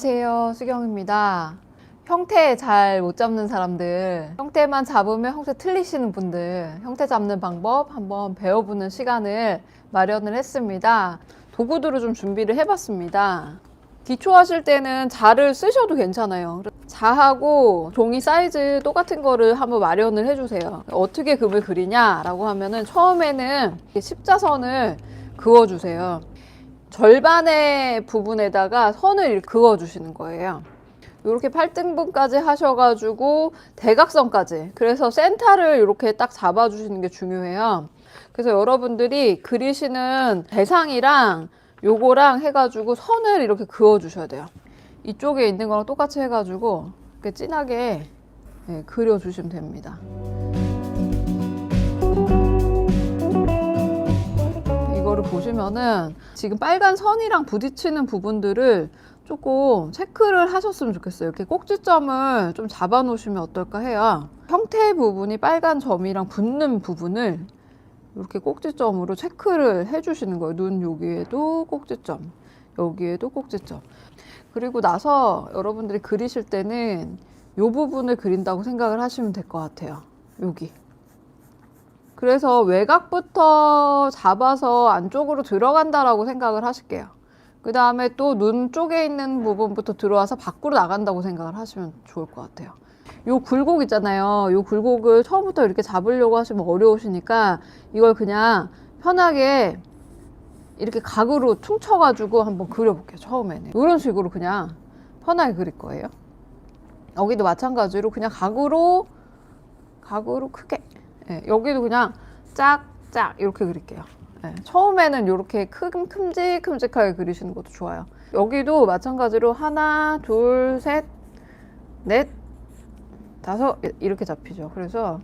안녕하세요. 수경입니다. 형태 잘 못 잡는 사람들, 형태만 잡으면 형태 틀리시는 분들, 형태 잡는 방법 한번 배워보는 시간을 마련을 했습니다. 도구들을 좀 준비를 해봤습니다. 기초하실 때는 자를 쓰셔도 괜찮아요. 자하고 종이 사이즈 똑같은 거를 한번 마련을 해주세요. 어떻게 금을 그리냐라고 하면은 처음에는 십자선을 그어주세요. 절반의 부분에다가 선을 이렇게 그어 주시는 거예요. 이렇게 8등분까지 하셔가지고 대각선까지. 그래서 센터를 이렇게 딱 잡아주시는 게 중요해요. 그래서 여러분들이 그리시는 대상이랑 요거랑 해가지고 선을 이렇게 그어주셔야 돼요. 이쪽에 있는 거랑 똑같이 해가지고 이렇게 진하게 예, 그려주시면 됩니다. 이거를 보시면은 지금 빨간 선이랑 부딪히는 부분들을 조금 체크를 하셨으면 좋겠어요. 이렇게 꼭지점을 좀 잡아 놓으시면 어떨까 해요. 형태 부분이 빨간 점이랑 붙는 부분을 이렇게 꼭지점으로 체크를 해주시는 거예요. 눈 여기에도 꼭지점, 여기에도 꼭지점. 그리고 나서 여러분들이 그리실 때는 이 부분을 그린다고 생각을 하시면 될 것 같아요. 여기. 그래서 외곽부터 잡아서 안쪽으로 들어간다라고 생각을 하실게요. 그 다음에 또 눈 쪽에 있는 부분부터 들어와서 밖으로 나간다고 생각을 하시면 좋을 것 같아요. 요 굴곡 있잖아요. 요 굴곡을 처음부터 이렇게 잡으려고 하시면 어려우시니까 이걸 그냥 편하게 이렇게 각으로 퉁쳐가지고 한번 그려볼게요. 처음에는. 이런 식으로 그냥 편하게 그릴 거예요. 여기도 마찬가지로 그냥 각으로, 각으로 크게. 예, 여기도 그냥 짝짝 이렇게 그릴게요. 예, 처음에는 이렇게 큼, 큼직큼직하게 그리시는 것도 좋아요. 여기도 마찬가지로 하나, 둘, 셋, 넷, 다섯 이렇게 잡히죠. 그래서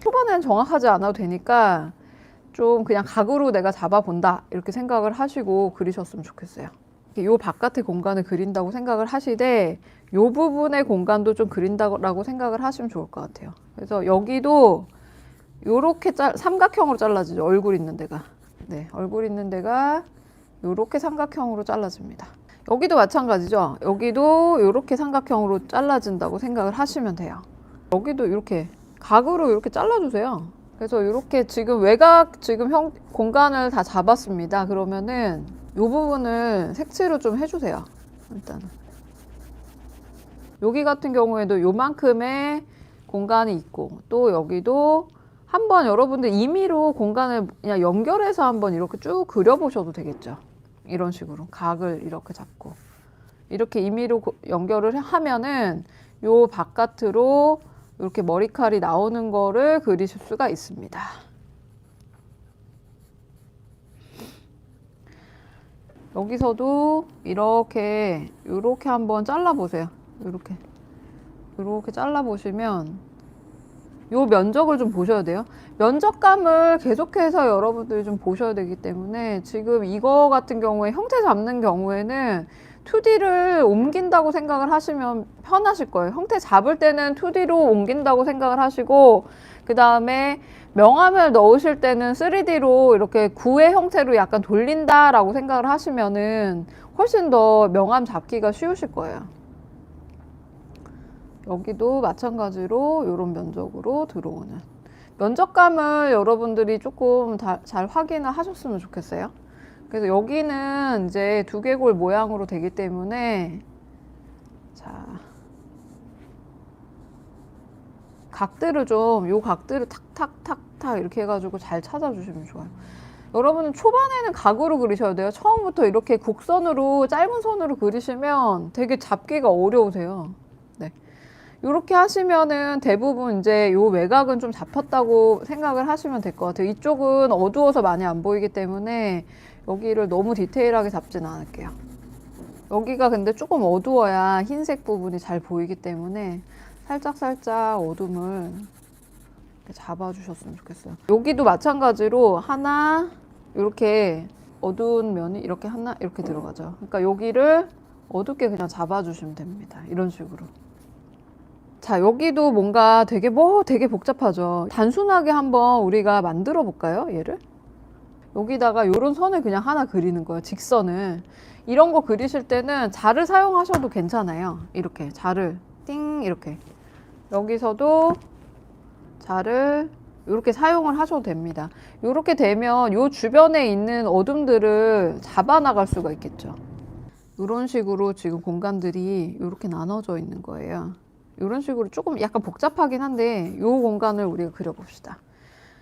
초반에는 정확하지 않아도 되니까 좀 그냥 각으로 내가 잡아본다 이렇게 생각을 하시고 그리셨으면 좋겠어요. 요 바깥의 공간을 그린다고 생각을 하시되 요 부분의 공간도 좀 그린다고 생각을 하시면 좋을 것 같아요. 그래서 여기도 요렇게 짤, 삼각형으로 잘라지죠. 얼굴 있는 데가. 네, 얼굴 있는 데가 요렇게 삼각형으로 잘라집니다. 여기도 마찬가지죠. 여기도 요렇게 삼각형으로 잘라진다고 생각을 하시면 돼요. 여기도 이렇게 각으로 이렇게 잘라주세요. 그래서 이렇게 지금 외곽 지금 형 공간을 다 잡았습니다. 그러면은 이 부분을 색칠을 좀 해주세요. 일단은 여기 같은 경우에도 요만큼의 공간이 있고 또 여기도 한번 여러분들 임의로 공간을 그냥 연결해서 한번 이렇게 쭉 그려보셔도 되겠죠. 이런 식으로 각을 이렇게 잡고 이렇게 임의로 고- 연결을 하면은 요 바깥으로 이렇게 머리칼이 나오는 거를 그리실 수가 있습니다. 여기서도 이렇게 이렇게 한번 잘라 보세요. 이렇게 이렇게 잘라 보시면 요 면적을 좀 보셔야 돼요. 면적감을 계속해서 여러분들이 좀 보셔야 되기 때문에 지금 이거 같은 경우에 형태 잡는 경우에는 2D를 옮긴다고 생각을 하시면 편하실 거예요. 형태 잡을 때는 2D로 옮긴다고 생각을 하시고 그 다음에 명암을 넣으실 때는 3D로 이렇게 구의 형태로 약간 돌린다라고 생각을 하시면은 훨씬 더 명암 잡기가 쉬우실 거예요. 여기도 마찬가지로 이런 면적으로 들어오는 면적감을 여러분들이 조금 다, 잘 확인을 하셨으면 좋겠어요. 그래서 여기는 이제 두개골 모양으로 되기 때문에 자 각들을 좀 요 각들을 탁탁탁탁 이렇게 해가지고 잘 찾아주시면 좋아요. 여러분은 초반에는 각으로 그리셔야 돼요. 처음부터 이렇게 곡선으로 짧은 선으로 그리시면 되게 잡기가 어려우세요. 네. 이렇게 하시면은 대부분 이제 요 외곽은 좀 잡혔다고 생각을 하시면 될 것 같아요. 이쪽은 어두워서 많이 안 보이기 때문에 여기를 너무 디테일하게 잡진 않을게요. 여기가 근데 조금 어두워야 흰색 부분이 잘 보이기 때문에 살짝살짝 어둠을 잡아주셨으면 좋겠어요. 여기도 마찬가지로 하나 이렇게 어두운 면이 이렇게 하나 이렇게 들어가죠. 그러니까 여기를 어둡게 그냥 잡아주시면 됩니다. 이런 식으로. 자, 여기도 뭔가 되게 뭐 되게 복잡하죠. 단순하게 한번 우리가 만들어 볼까요? 얘를? 여기다가 이런 선을 그냥 하나 그리는 거예요. 직선을. 이런 거 그리실 때는 자를 사용하셔도 괜찮아요. 이렇게 자를 띵 이렇게 여기서도 자를 이렇게 사용을 하셔도 됩니다. 이렇게 되면 이 주변에 있는 어둠들을 잡아 나갈 수가 있겠죠. 이런 식으로 지금 공간들이 이렇게 나눠져 있는 거예요. 이런 식으로 조금 약간 복잡하긴 한데 이 공간을 우리가 그려봅시다.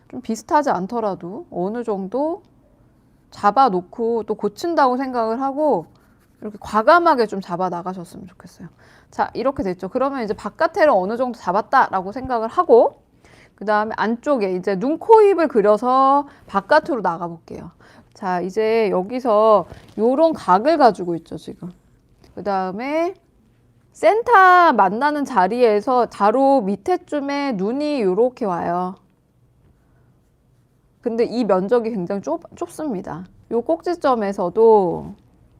좀 비슷하지 않더라도 어느 정도 잡아놓고 또 고친다고 생각을 하고 이렇게 과감하게 좀 잡아 나가셨으면 좋겠어요. 자, 이렇게 됐죠. 그러면 이제 바깥에를 어느 정도 잡았다라고 생각을 하고 그 다음에 안쪽에 이제 눈, 코, 입을 그려서 바깥으로 나가 볼게요. 자, 이제 여기서 요런 각을 가지고 있죠, 지금. 그 다음에 센터 만나는 자리에서 바로 밑에쯤에 눈이 요렇게 와요. 근데 이 면적이 굉장히 좁, 좁습니다. 요 꼭지점에서도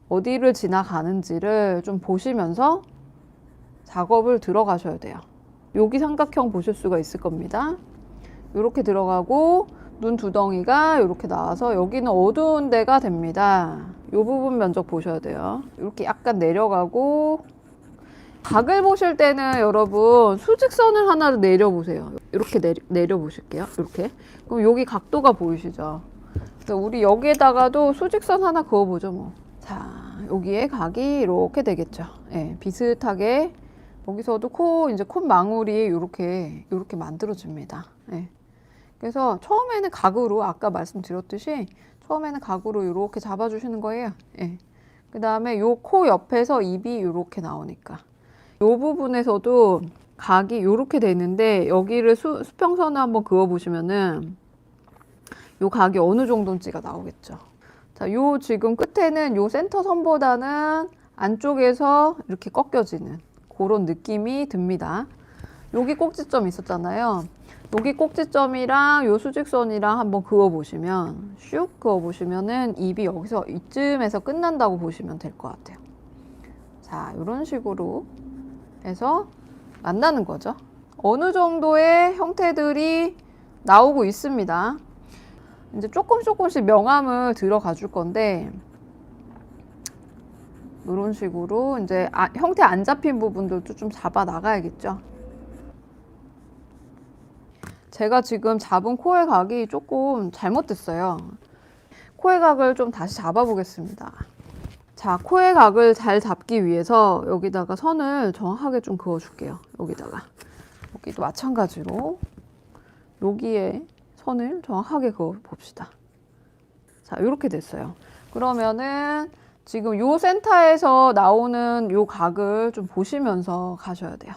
어디를 지나가는지를 좀 보시면서 작업을 들어가셔야 돼요. 여기 삼각형 보실 수가 있을 겁니다. 이렇게 들어가고 눈 두덩이가 이렇게 나와서 여기는 어두운 데가 됩니다. 이 부분 면적 보셔야 돼요. 이렇게 약간 내려가고 각을 보실 때는 여러분 수직선을 하나를 내려보세요. 이렇게 내려, 내려보실게요. 이렇게. 그럼 여기 각도가 보이시죠? 그래서 우리 여기에다가도 수직선 하나 그어보죠 뭐. 자, 여기에 각이 이렇게 되겠죠. 예, 비슷하게 여기서도 코 이제 콧망울이 이렇게 이렇게 만들어집니다. 예. 그래서 처음에는 각으로 아까 말씀드렸듯이 처음에는 각으로 이렇게 잡아주시는 거예요. 예. 그 다음에 요 코 옆에서 입이 이렇게 나오니까 요 부분에서도 각이 이렇게 되는데 여기를 수, 수평선을 한번 그어 보시면은 요 각이 어느 정도인지가 나오겠죠. 자, 요 지금 끝에는 요 센터 선보다는 안쪽에서 이렇게 꺾여지는 그런 느낌이 듭니다. 여기 꼭지점 있었잖아요. 여기 꼭지점이랑 요 수직선이랑 한번 그어 보시면 슉 그어 보시면은 입이 여기서 이쯤에서 끝난다고 보시면 될 것 같아요. 자, 이런 식으로 해서 만나는 거죠. 어느 정도의 형태들이 나오고 있습니다. 이제 조금 조금씩 명암을 들어가 줄 건데 이런 식으로 이제 아, 형태 안 잡힌 부분들도 좀 잡아 나가야겠죠. 제가 지금 잡은 코의 각이 조금 잘못됐어요. 코의 각을 좀 다시 잡아 보겠습니다. 자, 코의 각을 잘 잡기 위해서 여기다가 선을 정확하게 좀 그어 줄게요. 여기다가. 여기도 마찬가지로 여기에 선을 정확하게 그어 봅시다. 자, 이렇게 됐어요. 그러면은 지금 요 센터에서 나오는 요 각을 좀 보시면서 가셔야 돼요.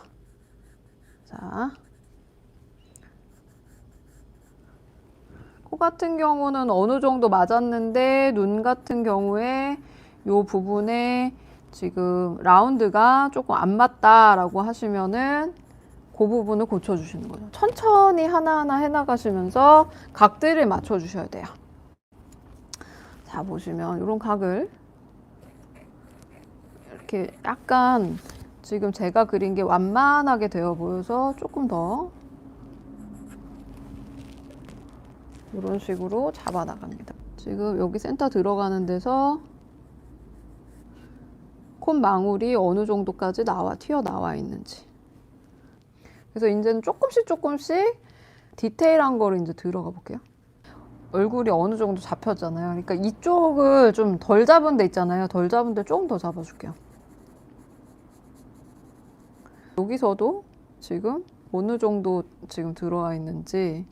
자. 코 같은 경우는 어느 정도 맞았는데 눈 같은 경우에 요 부분에 지금 라운드가 조금 안 맞다라고 하시면은 그 부분을 고쳐주시는 거죠. 천천히 하나하나 해나가시면서 각들을 맞춰주셔야 돼요. 자, 보시면 이런 각을 이렇게 약간 지금 제가 그린 게 완만하게 되어 보여서 조금 더 이런 식으로 잡아 나갑니다. 지금 여기 센터 들어가는 데서 콧망울이 어느 정도까지 나와 튀어나와 있는지 그래서 이제는 조금씩 조금씩 디테일한 거를 이제 들어가 볼게요. 얼굴이 어느 정도 잡혔잖아요. 그러니까 이쪽을 좀 덜 잡은 데 있잖아요. 덜 잡은 데 조금 더 잡아줄게요. 여기서도 지금 어느 정도 지금 들어와 있는지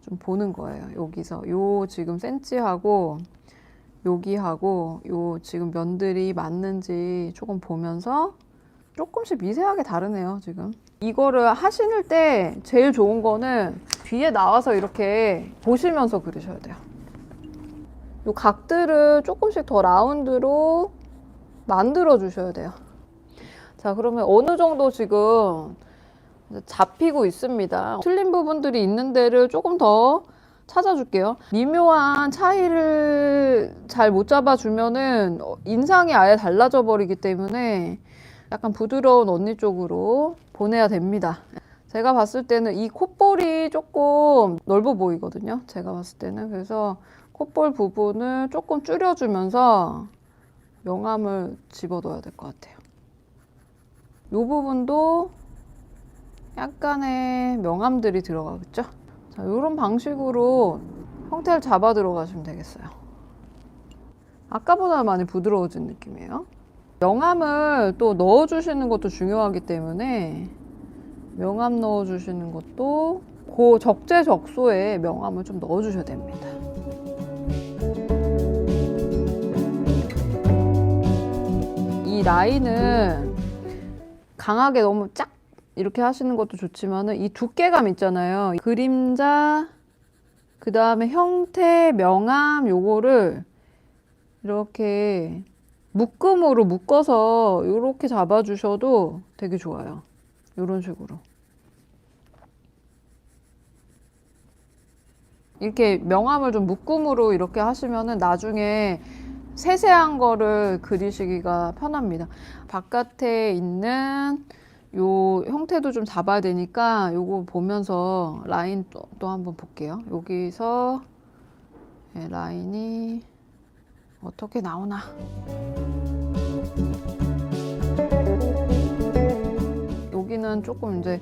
좀 보는 거예요. 여기서 요 지금 센치하고 여기하고 요 지금 면들이 맞는지 조금 보면서 조금씩 미세하게 다르네요, 지금. 이거를 하실 때 제일 좋은 거는 뒤에 나와서 이렇게 보시면서 그리셔야 돼요. 요 각들을 조금씩 더 라운드로 만들어 주셔야 돼요. 자, 그러면 어느 정도 지금 잡히고 있습니다. 틀린 부분들이 있는 데를 조금 더 찾아줄게요. 미묘한 차이를 잘 못 잡아주면은 인상이 아예 달라져 버리기 때문에 약간 부드러운 언니 쪽으로 보내야 됩니다. 제가 봤을 때는 이 콧볼이 조금 넓어 보이거든요. 제가 봤을 때는. 그래서 콧볼 부분을 조금 줄여주면서 명암을 집어넣어야 될 것 같아요. 이 부분도 약간의 명암들이 들어가겠죠? 자, 이런 방식으로 형태를 잡아 들어가시면 되겠어요. 아까보다 많이 부드러워진 느낌이에요. 명암을 또 넣어주시는 것도 중요하기 때문에 명암 넣어주시는 것도 그 적재적소에 명암을 좀 넣어주셔야 됩니다. 이 라인은 강하게 너무 쫙 이렇게 하시는 것도 좋지만은 이 두께감 있잖아요. 그림자, 그 다음에 형태, 명암 요거를 이렇게 묶음으로 묶어서 이렇게 잡아주셔도 되게 좋아요. 이런 식으로. 이렇게 명암을 좀 묶음으로 이렇게 하시면은 나중에 세세한 거를 그리시기가 편합니다. 바깥에 있는 요 형태도 좀 잡아야 되니까 요거 보면서 라인 또, 또 한번 볼게요. 여기서 예, 라인이 어떻게 나오나. 여기는 조금 이제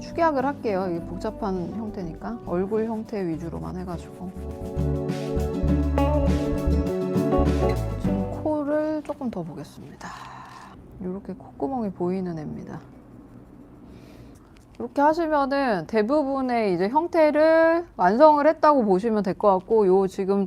축약을 할게요. 이게 복잡한 형태니까 얼굴 형태 위주로만 해가지고 지금 코를 조금 더 보겠습니다. 이렇게 콧구멍이 보이는 애입니다. 이렇게 하시면은 대부분의 이제 형태를 완성을 했다고 보시면 될 것 같고 요 지금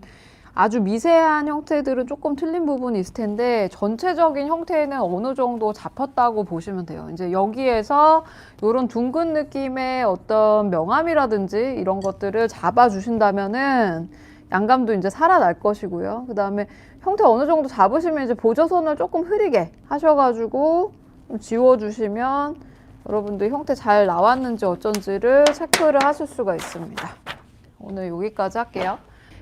아주 미세한 형태들은 조금 틀린 부분이 있을 텐데 전체적인 형태는 어느 정도 잡혔다고 보시면 돼요. 이제 여기에서 이런 둥근 느낌의 어떤 명암이라든지 이런 것들을 잡아 주신다면은 양감도 이제 살아날 것이고요. 그 다음에 형태 어느 정도 잡으시면 이제 보조선을 조금 흐리게 하셔가지고 좀 지워주시면 여러분들 형태 잘 나왔는지 어쩐지를 체크를 하실 수가 있습니다. 오늘 여기까지 할게요.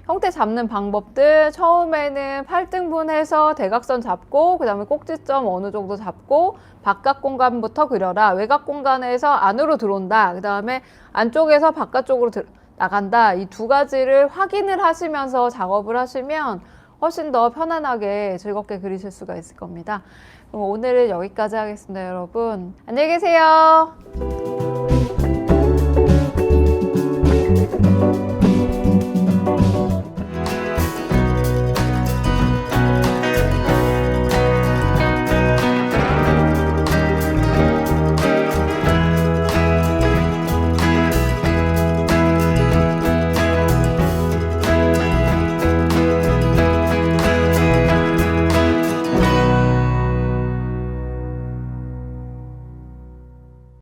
형태 잡는 방법들 처음에는 8등분 해서 대각선 잡고 그 다음에 꼭지점 어느 정도 잡고 바깥 공간부터 그려라 외곽 공간에서 안으로 들어온다 그 다음에 안쪽에서 바깥쪽으로 들- 나간다 이 두 가지를 확인을 하시면서 작업을 하시면 훨씬 더 편안하게 즐겁게 그리실 수가 있을 겁니다 오늘은 여기까지 하겠습니다 여러분. 안녕히 계세요